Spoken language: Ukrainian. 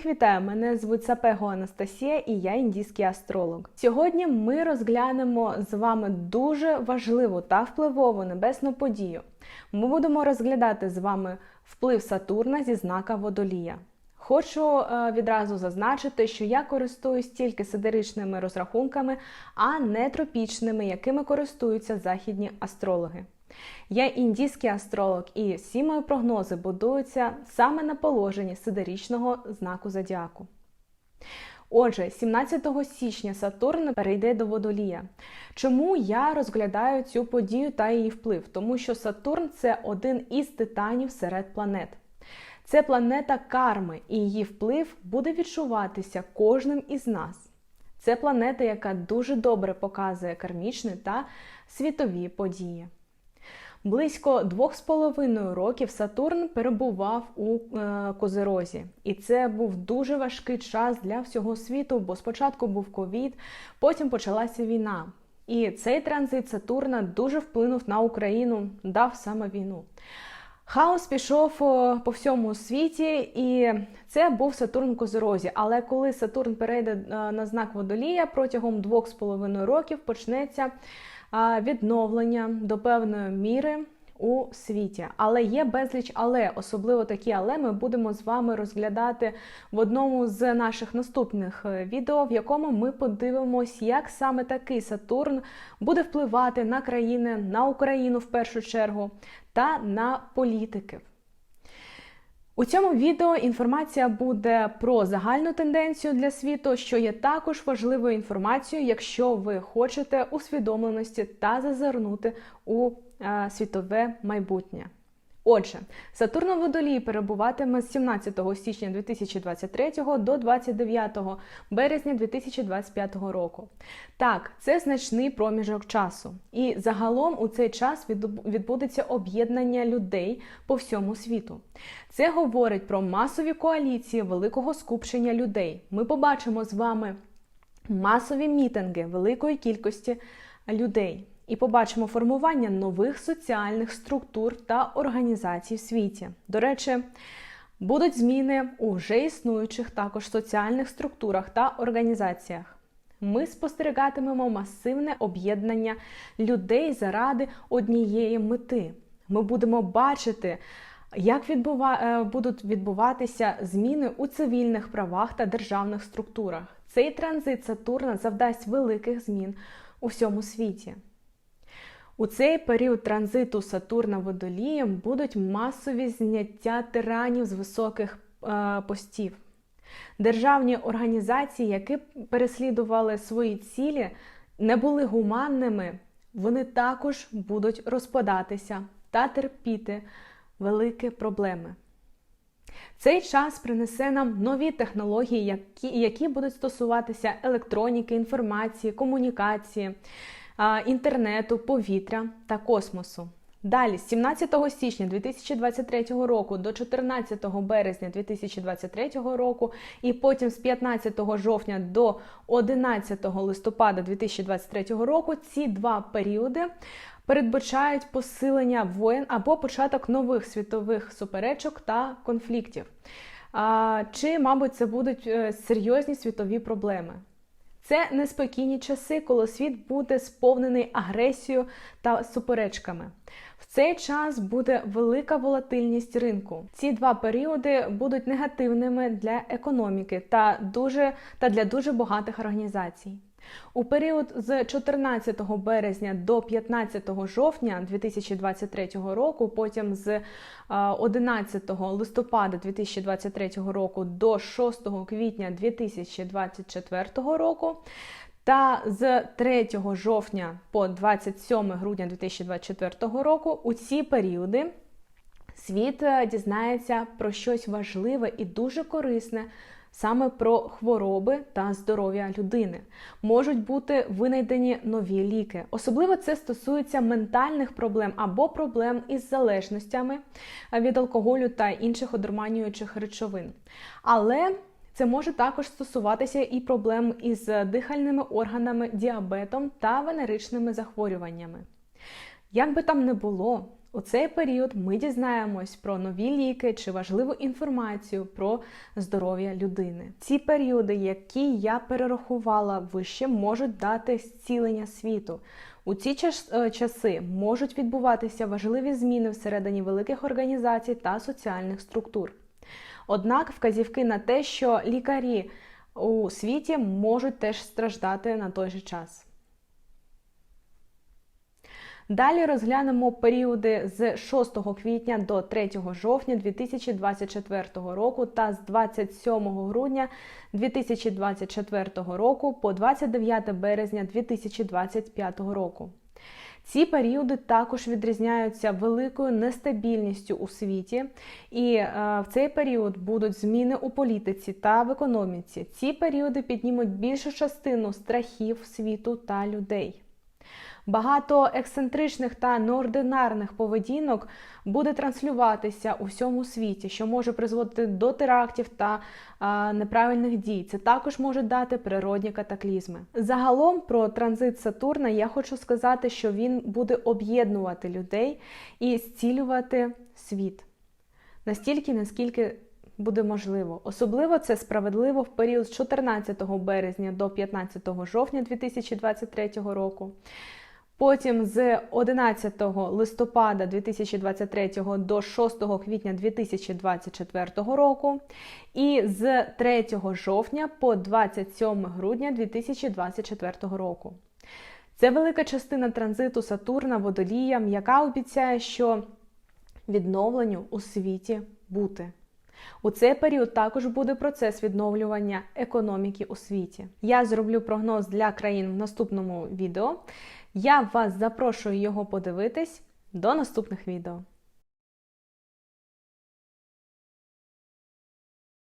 Всіх вітаю! Мене звуть Сапего Анастасія і я індійський астролог. Сьогодні ми розглянемо з вами дуже важливу та впливову небесну подію. Ми будемо розглядати з вами вплив Сатурна зі знака Водолія. Хочу е, відразу зазначити, що я користуюсь тільки сидеричними розрахунками, а не тропічними, якими користуються західні астрологи. Я індійський астролог, і всі мої прогнози будуються саме на положенні сидерічного знаку зодіаку. Отже, 17 січня Сатурн перейде до водолія. Чому я розглядаю цю подію та її вплив? Тому що Сатурн це один із титанів серед планет. Це планета карми, і її вплив буде відчуватися кожним із нас. Це планета, яка дуже добре показує кармічні та світові події. Близько двох з половиною років Сатурн перебував у е, Козерозі, і це був дуже важкий час для всього світу, бо спочатку був ковід, потім почалася війна. І цей транзит Сатурна дуже вплинув на Україну, дав саме війну. Хаос пішов по всьому світі, і це був Сатурн Козерозі. Але коли Сатурн перейде на знак водолія протягом двох з половиною років почнеться відновлення до певної міри у світі. Але є безліч, але особливо такі, але ми будемо з вами розглядати в одному з наших наступних е, відео, в якому ми подивимось, як саме такий Сатурн буде впливати на країни, на Україну в першу чергу, та на політиків. У цьому відео інформація буде про загальну тенденцію для світу, що є також важливою інформацією, якщо ви хочете усвідомленості та зазирнути у е, світове майбутнє. Отже, Сатурн у водолії перебуватиме з 17 січня 2023 до 29 березня 2025 року. Так, це значний проміжок часу. І загалом у цей час відбудеться об'єднання людей по всьому світу. Це говорить про масові коаліції великого скупчення людей. Ми побачимо з вами масові мітинги великої кількості людей і побачимо формування нових соціальних структур та організацій в світі. До речі, будуть зміни у вже існуючих також соціальних структурах та організаціях. Ми спостерігатимемо масивне об'єднання людей заради однієї мети. Ми будемо бачити, як відбува... Е, будуть відбуватися зміни у цивільних правах та державних структурах. Цей транзит Сатурна завдасть великих змін у всьому світі. У цей період транзиту Сатурна водолієм будуть масові зняття тиранів з високих е, постів. Державні організації, які переслідували свої цілі, не були гуманними, вони також будуть розпадатися та терпіти великі проблеми. Цей час принесе нам нові технології, які, які будуть стосуватися електроніки, інформації, комунікації інтернету, повітря та космосу. Далі, з 17 січня 2023 року до 14 березня 2023 року, і потім з 15 жовтня до 11 листопада 2023 року, ці два періоди передбачають посилення воєн або початок нових світових суперечок та конфліктів. Чи, мабуть, це будуть е, серйозні світові проблеми? Це неспокійні часи, коли світ буде сповнений агресією та суперечками. В цей час буде велика волатильність ринку. Ці два періоди будуть негативними для економіки та дуже та для дуже багатих організацій. У період з 14 березня до 15 жовтня 2023 року, потім з 11 листопада 2023 року до 6 квітня 2024 року. Та з 3 жовтня по 27 грудня 2024 року у ці періоди світ е, дізнається про щось важливе і дуже корисне саме про хвороби та здоров'я людини. Можуть бути винайдені нові ліки. Особливо це стосується ментальних проблем або проблем із залежностями від алкоголю та інших одурманюючих речовин. Але це може також стосуватися і проблем із дихальними органами, діабетом та венеричними захворюваннями. Як би там не було, У цей період ми дізнаємось про нові ліки чи важливу інформацію про здоров'я людини. Ці періоди, які я перерахувала вище, можуть дати зцілення світу. У ці е, часи можуть відбуватися важливі зміни всередині великих організацій та соціальних структур. Однак вказівки на те, що лікарі у світі можуть теж страждати на той же час. Далі розглянемо періоди з 6 квітня до 3 жовтня 2024 року та з 27 грудня 2024 року по 29 березня 2025 року. Ці періоди також відрізняються великою нестабільністю у світі, і е, в цей період будуть зміни у політиці та в економіці. Ці періоди піднімуть більшу частину страхів світу та людей. Багато ексцентричних та неординарних поведінок буде транслюватися у всьому світі, що може призводити до терактів та а, неправильних дій. Це також може дати природні катаклізми. Загалом про транзит Сатурна я хочу сказати, що він буде об'єднувати людей і зцілювати світ настільки, наскільки буде можливо. Особливо це справедливо в період з 14 березня до 15 жовтня 2023 року. Потім з 11 листопада 2023 до 6 квітня 2024 року, і з 3 жовтня по 27 грудня 2024 року. Це велика частина транзиту Сатурна водоліям, яка обіцяє, що відновленню у світі бути. У цей період також буде процес відновлювання економіки у світі. Я зроблю прогноз для країн в наступному відео. Я вас запрошую його подивитись. До наступних відео!